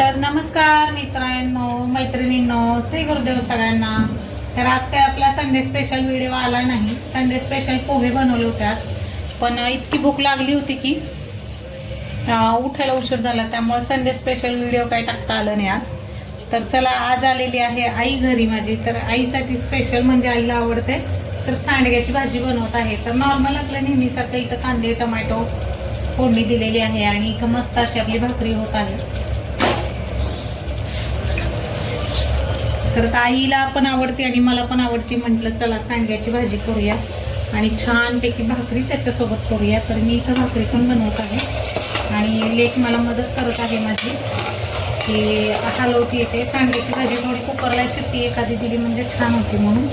तर नमस्कार मित्रांनो मैत्रिणींनो श्री गुरुदेव सगळ्यांना. तर आज काय आपला संडे स्पेशल व्हिडिओ आला नाही. संडे स्पेशल पोहे बनवले होते. पण इतकी भूक लागली होती की उठायला उशीर झाला. त्यामुळे संडे स्पेशल व्हिडिओ काही टाकता आलं नाही आज. तर चला आज आलेली आहे आई घरी माझी. तर आईसाठी स्पेशल म्हणजे आईला आवडते. तर सांडग्याची भाजी बनवत आहे. तर नॉर्मल आपल्या नेहमीसारखं इथं कांदे टोमॅटो फोडणी दिलेली आहे. आणि इथं मस्त अशी आपली भाकरी होत आहे. तर आईला पण आवडते आणि मला पण आवडते म्हटलं चला सांग्याची भाजी करूया आणि छानपैकी भाकरी त्याच्यासोबत करूया. तर मी इथं भाकरी पण बनवत आहे आणि लेक मला मदत करत आहे माझी की हलवती येते सांग्याची भाजी थोडी कुकरला शिट्टी एखादी दिली म्हणजे छान होती म्हणून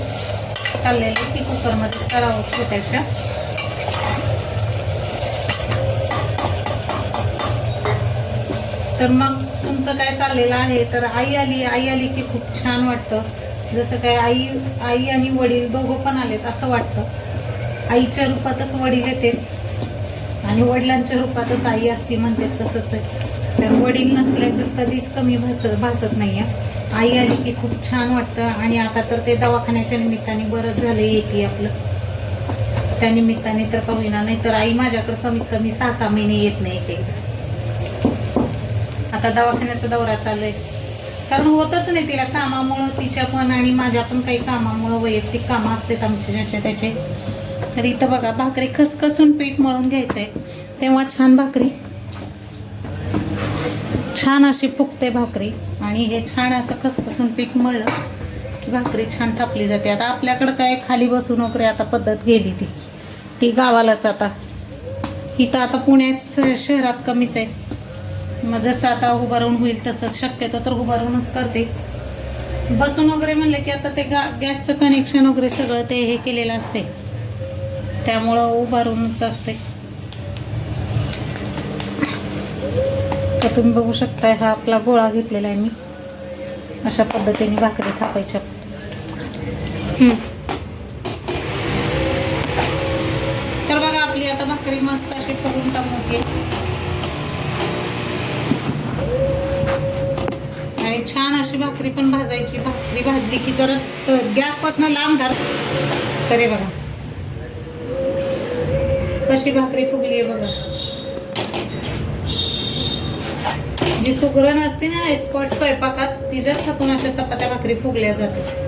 चाललेली ती कुकरमध्ये करावं छोट्याशा. तर मग तुमचं काय चाललेलं आहे? तर आई आली आई आली की खूप छान वाटतं. जसं काय आई आई आणि वडील दोघं पण आलेत असं वाटतं. आईच्या रूपातच वडील येते. आणि वडिलांच्या रूपातच आई असती म्हणते तसंच आहे. तर वडील नसल्याचं कधीच कमी भासत भासत नाही आहे आई आली की खूप छान वाटतं. आणि आता तर ते दवाखान्याच्या निमित्ताने बरंच झालं येते आपलं. त्या निमित्ताने तर कमी ना नाही तर आई माझ्याकडं कमीत कमी सहा सहा महिने येत नाही एकदा. आता दवाखान्याचा दौरा चाललाय कारण होतच नाही तिला कामामुळं तिच्या पण आणि माझ्या पण काही कामामुळं वैयक्तिक कामं असतात आमचे ज्याचे त्याचे. तर इथं बघा भाकरी खसखसून पीठ मळून घ्यायचंय. तेव्हा छान भाकरी. छान अशी फुगते भाकरी. आणि हे छान असं खसखसून पीठ मळलं की भाकरी छान थापली जाते. आता आपल्याकडं काय खाली बसून वगैरे आता पद्धत गेली ती. ती गावालाच आता. इथं आता पुण्यात शहरात कमीच आहे. मग जसं आता उभं राहून होईल तसं शक्यतो तर उभं राहूनच करते. बसून वगैरे म्हणलं की आता ते गा गॅसचं कनेक्शन वगैरे सगळं ते हे केलेलं असते. त्यामुळं उभं राहूनच असते. तर तुम्ही बघू शकताय हा आपला गोळा घेतलेला आहे मी. अशा पद्धतीने भाकरी थापायच्या. छान अशी भाकरी पण भाजायची. भाकरी भाजली की जरा गॅसपासून लांब धर. तरी बघा. कशी भाकरी फुगली आहे बघा. जी सुगरण असते ना एक्सपर्ट स्वयंपाकात तिच्याच थकून अशा चपात्या भाकरी फुगल्या जातात.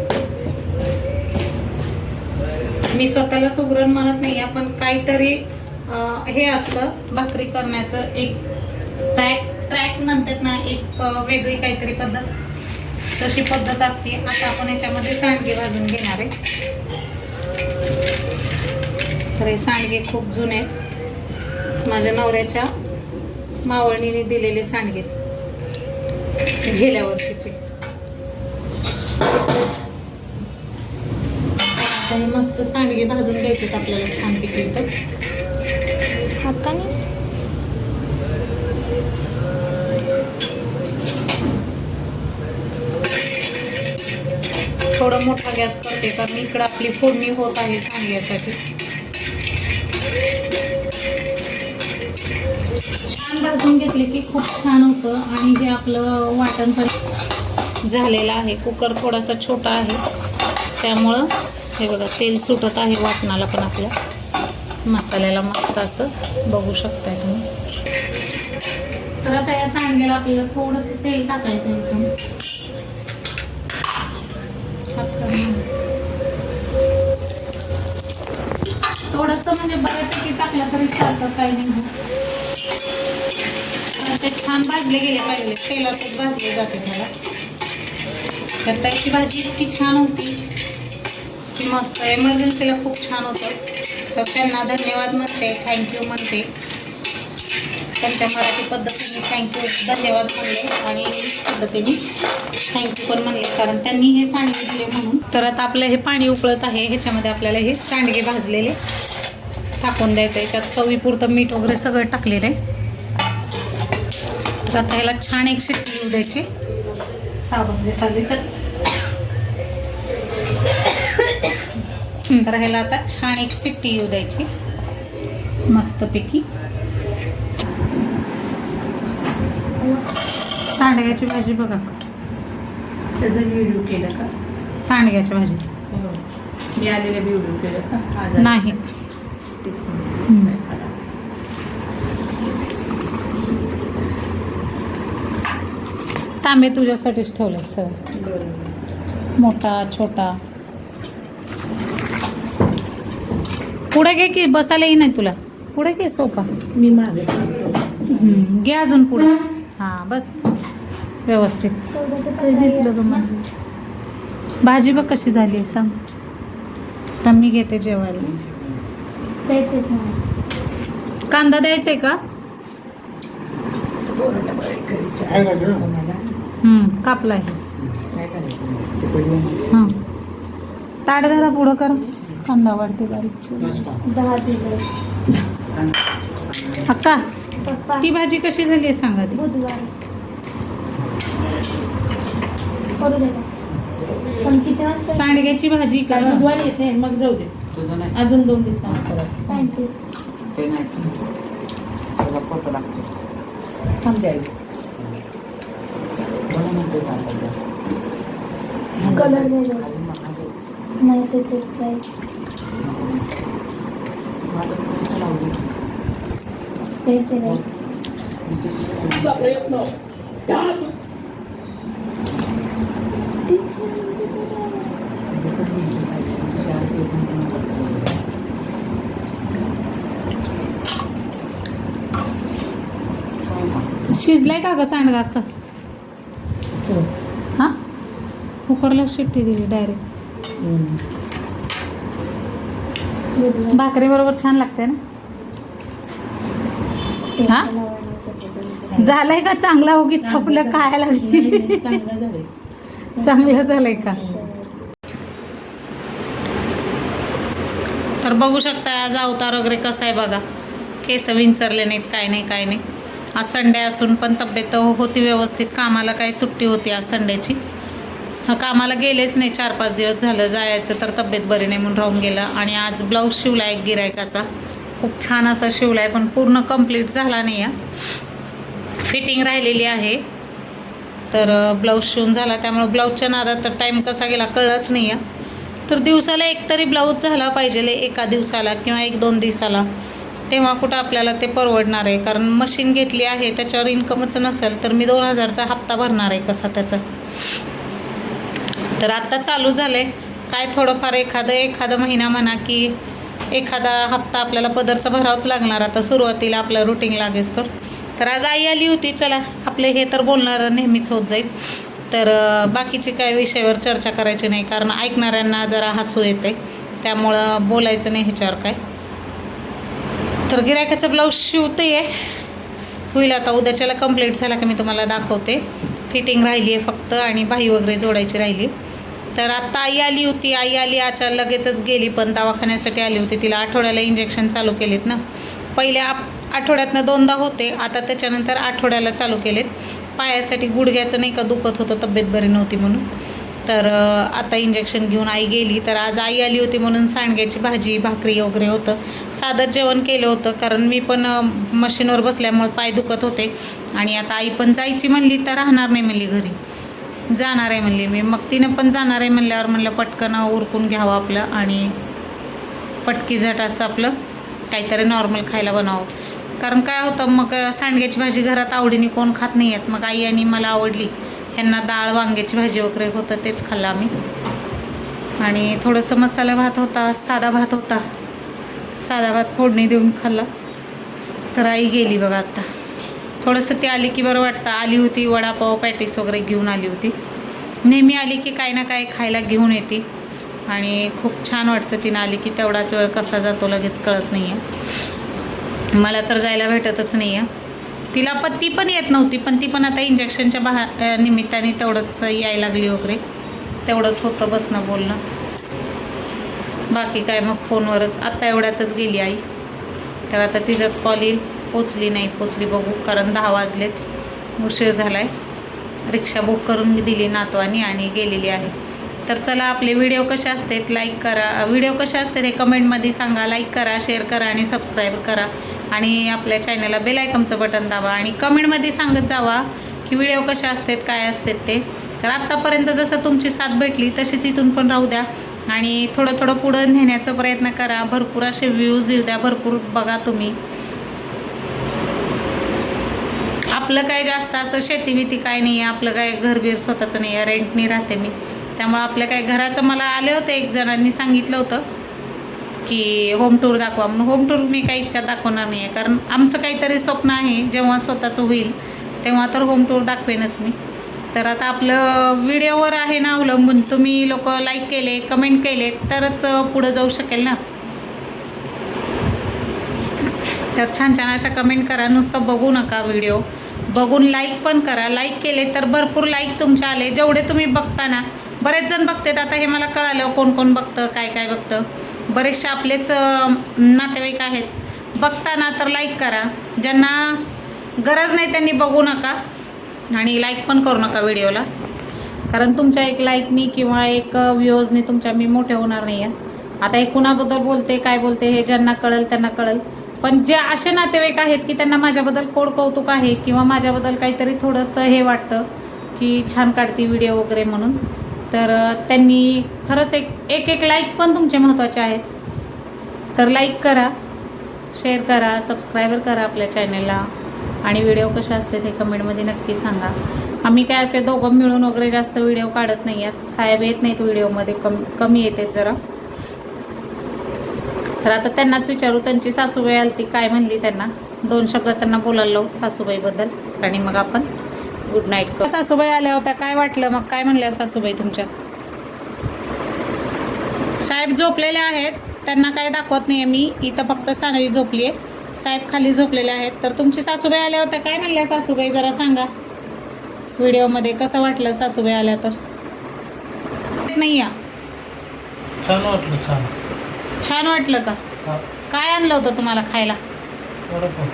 मी स्वतःला सुगरण म्हणत नाही पण काहीतरी हे असतं भाकरी करण्याचं एक टॅक ट्रॅक म्हणतात ना एक वेगळी काहीतरी पद्धत. तशी पद्धत असते. आता आपण याच्यामध्ये सांडगे भाजून घेणार आहे. तर हे सांडगे खूप जुने आहेत. माझ्या नवऱ्याच्या मावळणीने दिलेले सांडगे गेल्या वर्षीचे. मस्त सांडगे भाजून घ्यायचे आपल्याला छानपैकी तर हाताने? थोडं मोठा गॅस करते कारण इकडं आपली फोडणी होत आहे सांडग्यासाठी. छान भाजून घेतली की खूप छान होतं आणि हे आपलं वाटण पण झालेलं आहे. कुकर थोडासा छोटा आहे. त्यामुळं हे बघा तेल सुटत आहे वाटणाला पण आपल्या. मसाल्याला मस्त असं बघू शकताय तुम्ही. तर आता या सांडग्याला आपल्याला थोडंसं तेल टाकायचं एकदम थोडस म्हणजे बऱ्यापैकी टाकलं तरी चालतं काही नाही ते छान भाजले गेले पाहिजे. तेलातच भाजले जाते त्याला. तर त्याची भाजी इतकी छान होती. मस्त. एमर्जन्सीला खूप छान होतं. तर त्यांना धन्यवाद म्हणते. थँक्यू म्हणते. त्यांच्या मराठी पद्धतीने थँक्यू धन्यवाद म्हणले आणि इंग्लिश पद्धतीने थँक्यू पण म्हणले. कारण त्यांनी हे सांडगे दिले म्हणून. तर आता आपलं हे पाणी उकळत आहे. ह्याच्यामध्ये आपल्याला हे सांडगे भाजलेले टाकून द्यायचं याच्यात चवीपुरतं मीठ वगैरे सगळं टाकलेलं आहे. तर आता ह्याला छान एक शिट्टी येऊ द्यायची. साबण जे तर. तर ह्याला आता छान एक शिट्टी येऊ द्यायची. मस्तपैकी. सांडग्याची भाजी बघा. त्याचा व्हिडिओ केला का? सांडग्याची भाजी. हो. मी आलेला व्हिडिओ केला का? आज नाही. तेच. तांबे तुझ्यासाठीच ठेवलेत सगळं. बरं मोठा छोटा. पुढे घे की बसायलाही नाही तुला. पुढे घे सोफा. मी मागे. सांगतो. घे अजून पुढे. हां बस. व्यवस्थित. दिसलं तुम्हाला भाजी बघ कशी झाली आहे सांग. तर मी घेते जेवायला. कांदा द्यायचा आहे का? हम्म, कापला आहे. हां ताट धरा पुढं कर. कांदा वाढते बारीक. चिरून. दहा दिले अक्का. ती भाजी कशी झाली आहे सांगा ती? बुधवार. करू दे का पण किती वाजता? सांडग्याची भाजी का? काय बुधवारी येते. मग जाऊ दे. तुझं नाही. अजून दोन दिवसांनी परत. टाइम ते ते नाही. त्याला फोटो लागतो. थांब जाईल मला म्हणते चालतं कलर वेगळा. नाही ते ते काय ते शिजलाय का ग सांडगा अक्का हां? कुकरला शिट्टी दिली डायरेक्ट भाकरी बरोबर छान लागते ना? हा? झालंय का चांगला होगी आपलं खायला चांगलं झालंय का? तर बघू शकता आज अवतार वगैरे कसा आहे बघा. केस विंचरले नाहीत काय नाही काय नाही. आज संडे असून पण तब्येत होती व्यवस्थित. कामाला काय सुट्टी होती आज संडेची. कामाला गेलेच नाही. चार पाच दिवस झालं जायचं तर तब्येत बरी नाही म्हणून राहून गेलं. आणि आज ब्लाऊज शिवला एक गिरायकाचा खूप छान असा शिवला आहे पण पूर्ण कंप्लीट झाला नाही आहे फिटिंग राहिलेली आहे. तर ब्लाऊज शिवून झाला. त्यामुळे ब्लाऊजच्या नादात तर टाईम कसा गेला कळलंच नाही आहे तर दिवसाला एक तरी ब्लाऊज झाला पाहिजे एका दिवसाला किंवा एक दोन दिवसाला. तेव्हा कुठं आपल्याला ते परवडणार आहे. कारण मशीन घेतली आहे त्याच्यावर इन्कमच नसेल तर मी दोन हजारचा हप्ता भरणार आहे कसा त्याचा. तर आत्ता चालू झालं आहे काय थोडंफार एखादं एखादं महिना म्हणा की एखादा हप्ता आपल्याला पदरचा भरावाच लागणार. आता सुरुवातीला आपलं रुटीन लागेच तर. तर आज आई आली होती. चला आपले हे तर बोलणारं नेहमीच होत जाईल. तर बाकीचे बाकीची काय विषयावर चर्चा करायची नाही. कारण ऐकणाऱ्यांना जरा हसू येते त्यामुळं बोलायचं नाही ह्याच्यावर काय. तर गिरायकाचं ब्लाऊज शिवते आहे होईल आता. उद्याच्याला कंप्लीट झाला की मी तुम्हाला दाखवते. फिटिंग राहिली आहे फक्त आणि बाही वगैरे जोडायची राहिली. तर आत्ता आई आली होती. आई आली आचार लगेचच गेली पण दवाखान्यासाठी आली होती. तिला आठवड्याला इंजेक्शन चालू केलेत ना. पहिल्या आप- आठवड्यातनं दोनदा होते. आता त्याच्यानंतर आठवड्याला चालू केलेत. पायासाठी गुडघ्याचं नाही का दुखत होतं तब्येत बरी नव्हती म्हणून. तर आता इंजेक्शन घेऊन आई गेली. तर आज आई आली होती म्हणून सांडग्याची भाजी भाकरी वगैरे होतं. साधं जेवण केलं होतं. कारण मी पण मशीनवर बसल्यामुळे पाय दुखत होते. आणि आता आई पण जायची म्हणली तर राहणार नाही म्हणली घरी. जाणार आहे म्हणली मी. मग तिनं पण जाणार आहे म्हणल्यावर म्हणलं पटकन उरकून घ्यावं आपलं आणि पटकी झट असं आपलं काहीतरी नॉर्मल खायला बनावं कारण काय होतं मग सांडग्याची भाजी घरात आवडीने कोण खात नाही आहेत. मग आई आणि मला आवडली. ह्यांना डाळ वांग्याची भाजी वगैरे होतं तेच खाल्लं आम्ही. आणि थोडंसं मसाला भात होता साधा भात होता. साधा भात फोडणी देऊन खाल्ला. तर आई गेली बघा आत्ता थोडंसं ती आली की बरं वाटतं. आली होती वडापाव पॅटीस वगैरे घेऊन आली होती. नेहमी आली की काय ना काय खायला घेऊन येते. आणि खूप छान वाटतं तिनं आली की तेवढाच वेळ कसा जातो लगेच कळत नाही आहे मला तर जायला भेटतच नाही आहे तिला पत्ती पण येत नव्हती पण ती पण आता इंजेक्शनच्या बहा निमित्ताने तेवढंच यायला लागली वगैरे. तेवढंच होतं बसणं बोलणं. बाकी काय मग फोनवरच. आत्ता एवढ्यातच गेली आई. तर आता तिचाच कॉल येईल. पोचली नाही पोचली. बघू कारण दहा वाजलेत. उशीर झाला आहे रिक्षा बुक करून दिली नातवानी आणि गेलेली आहे. तर चला आपले व्हिडिओ कसे असतात लाईक करा. व्हिडिओ कसे असतात हे कमेंटमध्ये सांगा. लाईक करा शेअर करा आणि सबस्क्राईब करा. आणि आपल्या चॅनलला बेलायकमचं बटन दाबा. आणि कमेंटमध्ये सांगत जावा की व्हिडिओ कसे असतात काय असतात ते. तर आत्तापर्यंत जसं तुमची साथ भेटली तशीच इथून पण राहू द्या. आणि थोडं थोडं पुढं नेण्याचा प्रयत्न करा. भरपूर असे व्ह्यूज येऊ द्या. भरपूर बघा तुम्ही. आपलं काय जास्त असं शेती बीती काय नाही आहे आपलं काय घरबीर स्वतःचं नाही आहे रेंटनी राहते मी. त्यामुळं आपल्या काय घराचं मला आले होते एक जणांनी सांगितलं होतं की होम टूर दाखवा म्हणून. होम टूर मी काही इतक्या दाखवणार नाही आहे कारण आमचं काहीतरी स्वप्न आहे जेव्हा स्वतःचं होईल तेव्हा तर होम टूर दाखवेनच मी. तर आता आपलं व्हिडिओवर आहे ना अवलंबून तुम्ही लोक लाईक केले कमेंट केले तरच पुढं जाऊ शकेल ना? तर छान छान अशा कमेंट करा नुसतं बघू नका व्हिडिओ बघून लाईक पण करा. लाईक केले तर भरपूर लाईक तुमचे आले. जेवढे तुम्ही बघता ना बरेच जण बघतात. आता हे मला कळालं कोण कोण बघतं काय काय बघतं. बरेचसे आपलेच नातेवाईक आहेत. बघताना तर लाईक करा. ज्यांना गरज नाही त्यांनी बघू नका आणि लाईक पण करू नका व्हिडिओला कारण तुमच्या एक लाईकनी किंवा एक व्ह्यूजनी तुमच्या मी मोठे होणार नाही आहेत आता हे कुणाबद्दल बोलते काय बोलते हे ज्यांना कळेल त्यांना कळेल. पण जे असे नातेवाईक आहेत की त्यांना माझ्याबद्दल कोड कौतुक आहे किंवा माझ्याबद्दल काहीतरी थोडंसं हे वाटतं की छान काढते व्हिडिओ वगैरे म्हणून तर त्यांनी खरंच एक एक एक लाईक पण तुमचे महत्त्वाचे आहेत. तर लाईक करा शेअर करा सबस्क्रायबर करा आपल्या चॅनलला आणि व्हिडिओ कसे असते ते कमेंटमध्ये नक्की सांगा. आम्ही काय असे दोघं मिळून वगैरे जास्त व्हिडिओ काढत नाही आहेत. साहेब येत नाहीत व्हिडिओमध्ये कम कमी येते जरा. तर आता त्यांनाच विचारू त्यांची सासूबाई आली ती काय म्हणली त्यांना? दोन शब्द त्यांना बोलायला लावू सासूबाईबद्दल. आणि मग आपण गुड नाईट करू. सासूबाई आल्या होत्या काय वाटलं? मग काय म्हणल्या सासूबाई तुमच्या? साहेब झोपलेले आहेत. त्यांना काय दाखवत नाही आहे मी इथं फक्त सांगली झोपली आहे साहेब खाली झोपलेले आहेत. तर तुमची सासूबाई आल्या होत्या. काय म्हणल्या सासूबाई? जरा सांगा. व्हिडिओमध्ये कसं वाटलं सासूबाई आल्या तर? नाही या छान वाटलं छान. छान वाटलं का? हा. काय आणलं होतं तुम्हाला खायला? वडापाव.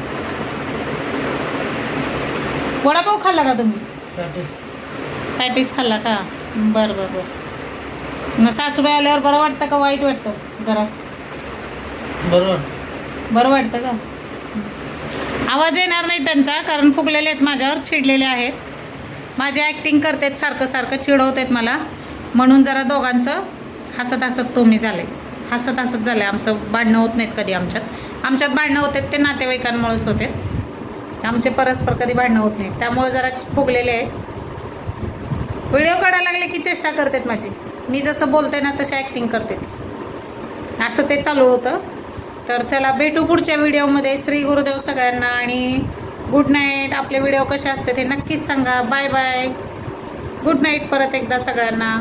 वडापाव खाल्ला का तुम्ही? पॅटीस. पॅटीस खाल्ला का? बरं बरं बरं. मग सासूबाई आल्यावर बरं वाटतं का वाईट वाटतं जरा? बरं वाटतं. बरं वाटतं का? आवाज येणार नाही त्यांचा कारण फुगलेले आहेत माझ्यावर चिडलेले आहेत. माझी ॲक्टिंग करतात सारखं सारखं चिडवत आहेत मला. म्हणून जरा दोघांचं हसत हसत तुम्ही झाले. हसत हसत झालं आहे आमचं भांडणं होत नाहीत कधी आमच्यात. आमच्यात भांडणं होते ते नातेवाईकांमुळेच होते आमचे परस्पर कधी भांडणं होत नाहीत. त्यामुळे जरा फुगलेले आहे. व्हिडिओ काढायला लागले की चेष्टा करतात माझी. मी जसं बोलते ना तशी ॲक्टिंग करते असं ते चालू होतं. तर चला भेटू पुढच्या व्हिडिओमध्ये. श्री गुरुदेव सगळ्यांना आणि गुड नाईट आपले व्हिडिओ कसे असते ते नक्कीच सांगा. बाय बाय गुड नाईट परत एकदा सगळ्यांना.